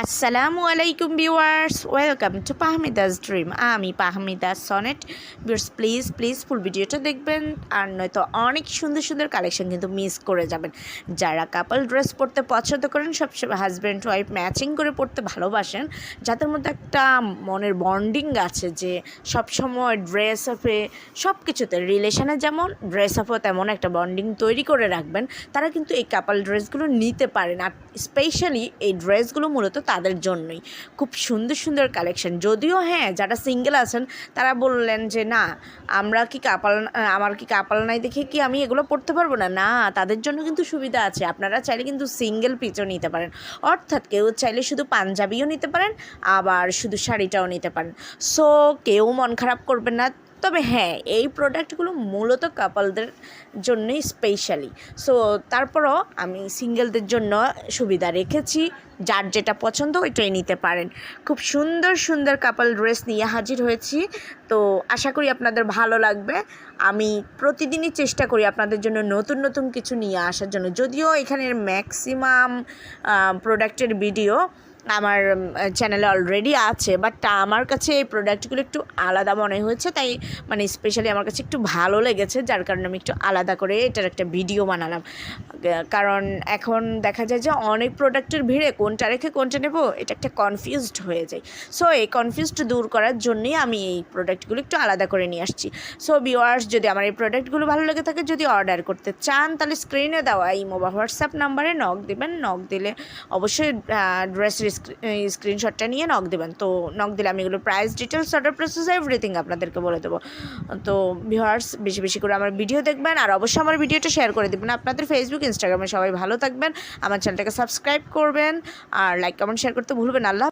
আসসালামু আলাইকুম viewers, welcome to Pahmida's dream. আমি Pahmida Sonet. Viewers, please please full ভিডিওটা দেখবেন। আর নয়তো অনেক সুন্দর সুন্দর কালেকশন কিন্তু মিস করে যাবেন। যারা কাপল ড্রেস পরতে পছন্দ করেন, সবসময় হাজব্যান্ড ওয়াইফ ম্যাচিং করে পড়তে ভালোবাসেন, যাদের মধ্যে একটা মনের বন্ডিং আছে যে সবসময় ড্রেস আপে সব কিছুতে রিলেশনে যেমন ড্রেস আপও তেমন একটা বন্ডিং তৈরি করে রাখবেন, তারা কিন্তু এই কাপল ড্রেসগুলো নিতে পারেন। আর স্পেশালি এই ড্রেসগুলো মূলত তাদের জন্যই। খুব সুন্দর সুন্দর কালেকশন যদিও হ্যাঁ যারা সিঙ্গেল আছেন, তারা বললেন যে, না, আমরা কি কাপাল আমার কি কাপাল নাই দেখে কি আমি এগুলো পড়তে পারব না? না, তাদের জন্য কিন্তু সুবিধা আছে। আপনারা চাইলে কিন্তু সিঙ্গেল পিচও নিতে পারেন। অর্থাৎ কেউ চাইলে শুধু পাঞ্জাবিও নিতে পারেন, আবার শুধু শাড়িটাও নিতে পারেন। সো কেউ মন খারাপ করবেন না। তবে হ্যাঁ এই প্রোডাক্টগুলো মূলত কাপলদের জন্যই স্পেশালি সো তারপরও আমি সিঙ্গেলদের জন্য সুবিধা রেখেছি। যার যেটা পছন্দ ওইটাই নিতে পারেন। খুব সুন্দর সুন্দর কাপল ড্রেস নিয়ে হাজির হয়েছি। তো আশা করি আপনাদের ভালো লাগবে। আমি প্রতিদিনই চেষ্টা করি আপনাদের জন্য নতুন নতুন কিছু নিয়ে আসার জন্য। যদিও এখানের ম্যাক্সিমাম প্রোডাক্টের ভিডিও আমার চ্যানেলে অলরেডি আছে বাট আমার কাছে এই প্রোডাক্টগুলো একটু আলাদা মনে হয়েছে, তাই মানে স্পেশালি আমার কাছে একটু ভালো লেগেছে, যার কারণে আমি একটু আলাদা করে এটার একটা ভিডিও বানালাম। কারণ এখন দেখা যায় যে অনেক প্রোডাক্টের ভিড়ে কোনটা রেখে কোনটা নেব, এটা একটা কনফিউজড হয়ে যায়। সো এই কনফিউজড দূর করার জন্যই আমি এই প্রোডাক্টগুলো একটু আলাদা করে নিয়ে আসছি। সো ভিওয়ার্স যদি আমার এই প্রোডাক্টগুলো ভালো লেগে থাকে, যদি অর্ডার করতে চান, তাহলে স্ক্রিনে দেওয়া এই মোবাইল হোয়াটসঅ্যাপ নাম্বারে নক দেবেন নক দিলে অবশ্যই ড্রেসের স্ক্রিনশটটা নিয়ে নক দেবেন। তো নক দিলে আমি এগুলো price details order process everything আপনাদেরকে বলে দেবো। তো ভিউয়ার্স বেশি বেশি করে আমার ভিডিও দেখবেন আর অবশ্যই আমার ভিডিওটা শেয়ার করে দেবেন। আপনাদের ফেসবুক ইনস্টাগ্রামে সবাই ভালো থাকবেন। আমার চ্যানেলটাকে সাবস্ক্রাইব করবেন আর লাইক কমেন্ট শেয়ার করতে ভুলবেন আল্লাহ